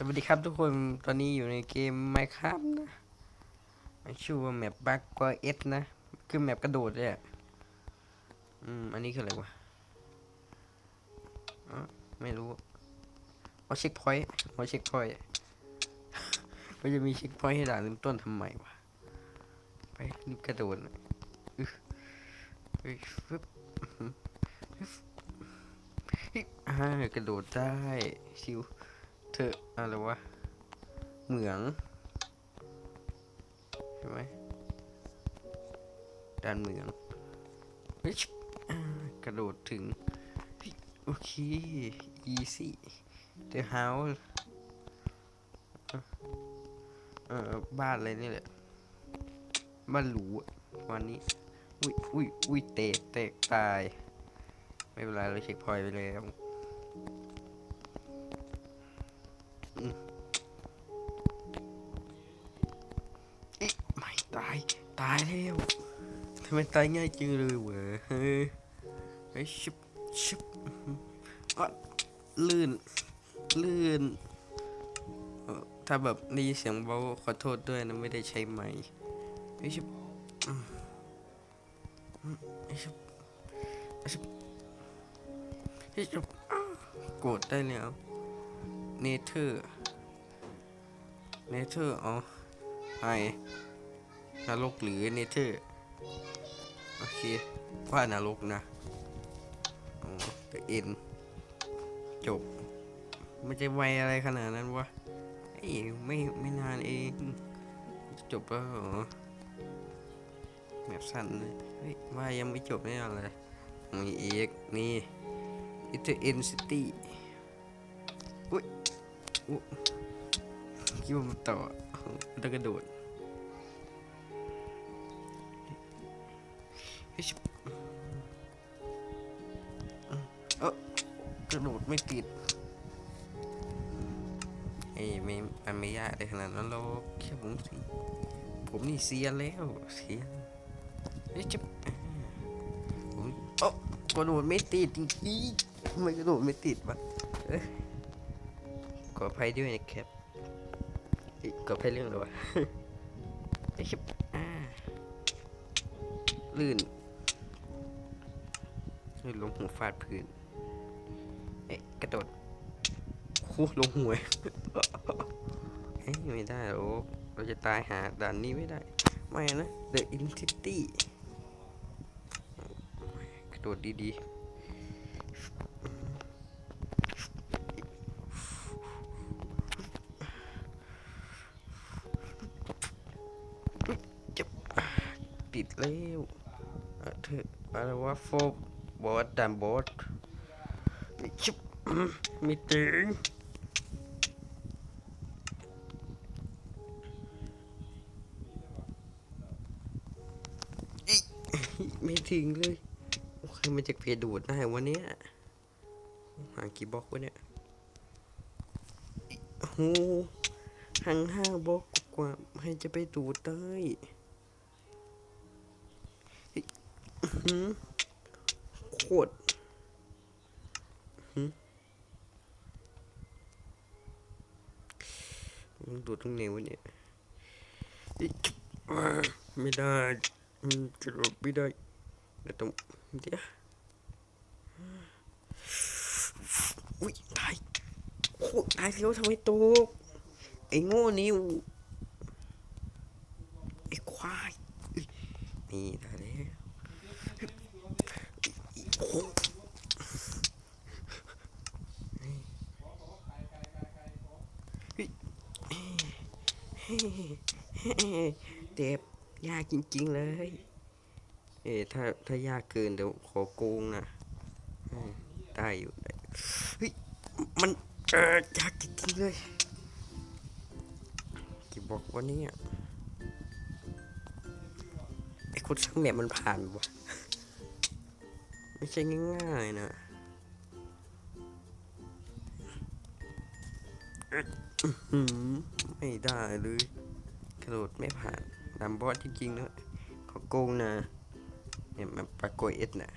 สวัสดีครับทุกคนตอนนี้อยู่ในเกม Minecraft นะมันชื่อว่าแมปบักกว่าเอสนะ คือแมปกระโดดเลยอะอืมอันนี้คืออะไรวะอ๋อไม่รู้ว่าเช็คพอยต์ว่าเช็คพอยต์มันจะมีเช็คพอยต์ให้ด่านเริ่มต้นทำไมวะไปรีบกระโดดน่อยอึ๊ะอึ๊ะฟึบอื้อหือฟึบอ่ากระโดดได้ชิว เธออะไรวะ เหมือง ใช่ไหมด้านเหมืองกระโดดถึง โอเค easy the house เออบ้านอะไรนี่แหละ บ้านหรูวันนี้ อุ้ยอุ้ยอุ้ยเตะเตะตาย ไม่เป็นไรเราเช็คพอยไปแล้ว ตายแล้วทำไมตายง่ายจังเลยเว้ยเฮ้ยเฮ้ชิบชิบอะลื่น ลื่น ถ้าแบบได้ยินเสียงเบาขอโทษด้วยนะไม่ได้ใช้ไมค์เฮ้ชิบอืมอืมเฮ้ยชิบเฮ้ชิบเฮ้ชิบอ้าวกดได้แล้วเนเธอร์เนเธอร์อ๋อไอ นรกหรือเนเธอร์โอเคว่านรกนะอ๋อแต่เอ็นจบไม่จะไวอะไรขนาดนั้นวะเอ้ไม่ไม่นานเอง จบแล้วเหรอแบบสั้นเลยเฮ้ยว่ายังไม่จบแน่อนเลยมีเอกนี่อิตเอ็นซิตี้อุ้ยอุ๊ยคิดว่ามันต่อมันต้องกระโดด เฮ้ชิบเออกระโดดไม่ติดเอ้ไม่มันไม่ยากเลยขนาดนั้นหรอกแค่ผมสิผมนี่เสียนแล้วเสียนเฮ้ยจะผมโอ้กระโดดไม่ติดจริงๆทำไมกระโดดไม่ติดวะเอ้ยขออภัยด้วยนะครับเอ้ยขออภัยเรื่องอะไรวะเฮ้ชิบอ่าลื่น ลื่นลงหัวฟาดพื้น เอ๊ะ กระโดดคูลงหวยเฮ้ยไม่ได้หรอกเราจะตายหาด่านนี้ไม่ได้ ไม่นะ The Entity กระโดดดีๆจะติดแล้วเอ่อเธออะไรวะโฟ บอสดันบอสมีชิบม่ถึงไม่ถึงเลยโอเคมันจะเพดูดได้วันนี้หากี่บล็อกวะเนี่ยโหห่างห้าบล็อกกว่าให้จะไปดูดได้อิอื้อหือโค ตรอื้อหือมันดูตรงไหนวะเนี่ยไม่ได้กระโดดไม่ได้เดี๋ยวต้องเดี๋ยวอุ้ยตายโอ้ตายแล้วทำไมตกไอ้โง่นิวไอ้ควายอุ๊ยนี่ได้แล้วโอ้ เจ็บยากจริง ๆ เลย เอ้ถ้าถ้ายากเกินเดี๋ยวขอโกงนะได้อยู่เฮ้ยมันเออยากจริงๆเลยกี่บอกว่านี้ไอ้คนสร้างแมปมันผ่านวะไม่ใช่ง่ายๆนะ ไม่ได้เลยกระโดดไม่ผ่านดำบอสจริงๆนะขอโกงนะเนี่ยมันปรากฏเอ็ดนะ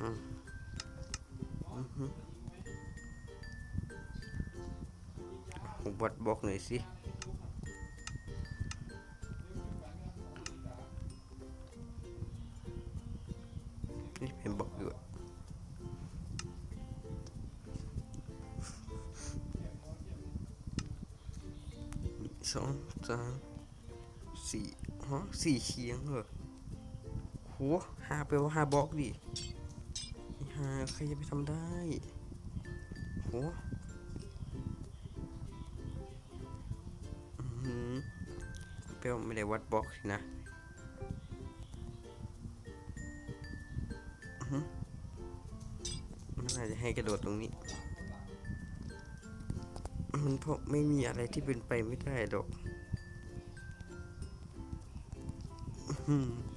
อืมอือหือผมบดบอกหน่อยสิ สองสามสี่ฮะสี่เคียงเหรอโหห้าไปว่าห้าบล็อกดิห้าใครจะไปทำได้โหอืมเปรี้ยวไม่ได้วัดบล็อกนะอื้อหือมันน่าจะให้กระโดดตรงนี้ มันเพราะไม่มีอะไรที่เป็นไปไม่ได้หรอก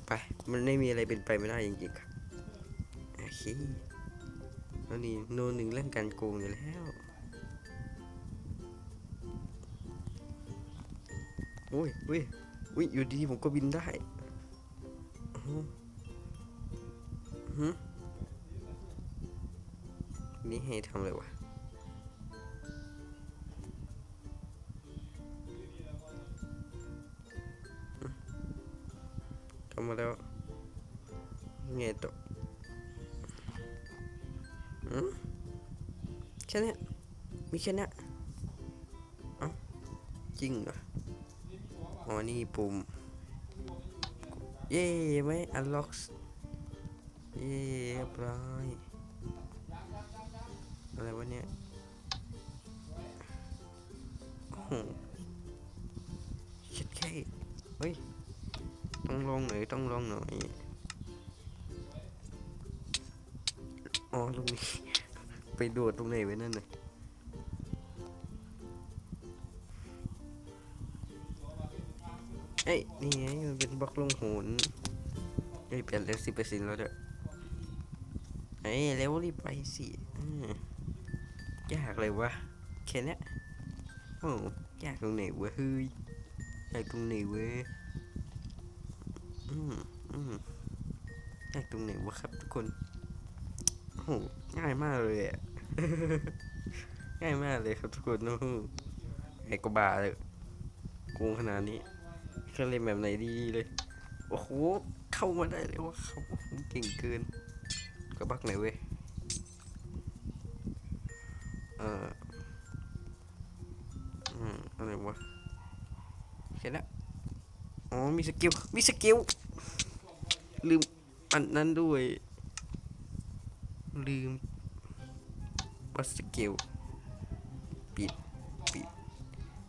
ไป มันไม่มีอะไรเป็นไปไม่ได้จริงๆครับ โอเคแล้วนี่โนหนึ่งเรื่องการโกงอยู่แล้วอุ้ยอุ้ยอุ้ยอยู่ดีๆผมก็บินได้อื้อหืออื้อหือนี่ให้ทำอะไรวะ มาแล้วไงต่อแค่นี้มีแค่นี้เอ้าจริงเหรออ๋อนี่ปุ่ม เย้ไหม unlock เย้เรียบร้อยอะไรวะเนี่ยโอ้โหชิดแค่เฮ้ย ต้องลองหน่อยต้องลองหน่อยอ๋อตรงนี้ ไปโดดตรงไหนไว้นั่นน่ะเอ้ยนี่ไงมันเป็นบล็อกลงหุนเอ้ยเปลี่ยนเร็วสิบเปอร์เซ็นต์แล้วเด้อเอ้ยเร็วรีบไปสิยากเลยวะแค่นี้โอ้ยากตรงไหนวะเฮ้ยยากตรงไหนเว้ย อืมอืมยากตรงไหนวะครับทุกคน โอ้โหง่ายมากเลยอะ ง่ายมากเลยครับทุกคนโอ้โหไอ้กบาเลยโกงขนาดนี้เครื่องเล่นแบบไหนดีเลย โอ้โห เข้ามาได้เลยว่าเขาเก่งเกินก็บักไหนเว้ย เอ่อ อืม อะไรวะเห็นแล้ว อ๋อ มีสกิล มีสกิล ลืมอันนั้นด้วย ลืมวัดสกิล ปิด ปิด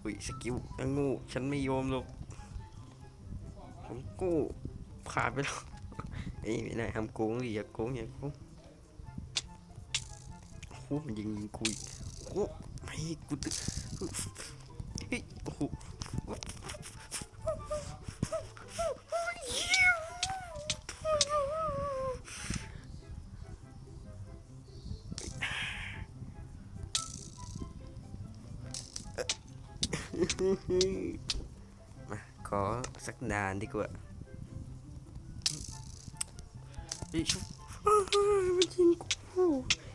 อุ้ยสกิลยังงูฉันไม่ยอมหรอกผมกู้ผ่านไปแล้วเอ้ไม่ได้ทำโกงดิอย่าโกงอย่าโกงโอ้โหมันยิงยิงคุยโอ้ไม่กูตึเฮ้ยโอ้ ขอสักดานดีกว่าไอ้ชุบมันยิงกู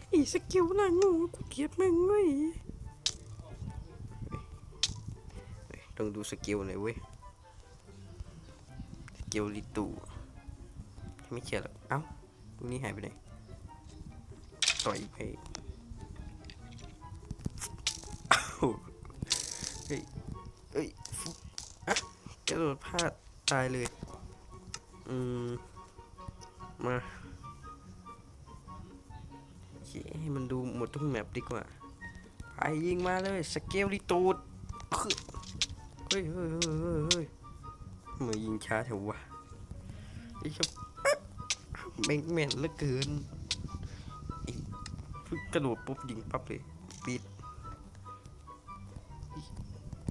ไอ้สกิลน่ะงูกูเกลียดแม่งเว้ยเฮ้ยต้องดูสกิลหน่อยเว้ยสกิลลิตูไม่เชื่อหรอกเอ้าตรงนี้หายไปไหนต่อยไป โดดพลาดตายเลย อืม มาให้มันดูหมดทุกแมปดีกว่า ไปยิงมาเลย สเกลลิตูด เฮ้ยเฮ้ยเฮ้ยเฮ้ยเฮ้ยมายิงช้าแถววะไอ้ชอบแม่งแม่นเหลือเกินอ้พึ่งกระโดดปุ๊บยิงปั๊บเลยปิด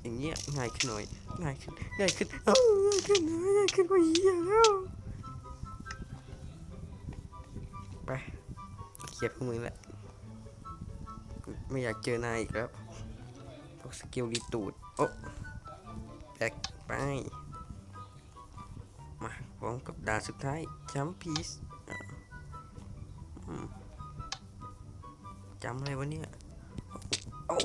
อย่างเงี้ยง่ายขึ้นหน่อย ง่ายขึ้นง่ายขึ้นเอ้าง่ายขึ้นง่ายขึ้นกว่าเหี้ยแล้ว ไปเคลียร์พวกมึงแหละ ไม่อยากเจอนายอีกแล้วพวกสกิลรีตูด โอ้แบกไป มาพร้อมกับด่านสุดท้ายจัมพีสจำอะไรวะเนี่ย โอ้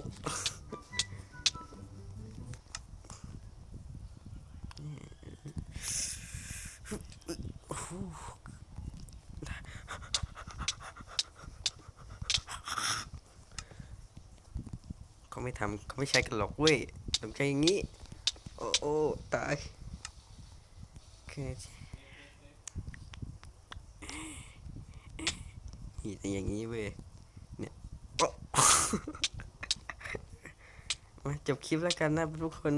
ขาไม่ทำเขาไม่ใช้กันหรอกเว้ยผมใช้อย่างนี้ โอ้โอ้ตายโอเคนี่แต่อย่างนี้เว้ย เนี่ยโอ๊ะมาจบคลิปแล้วกันนะทุกคน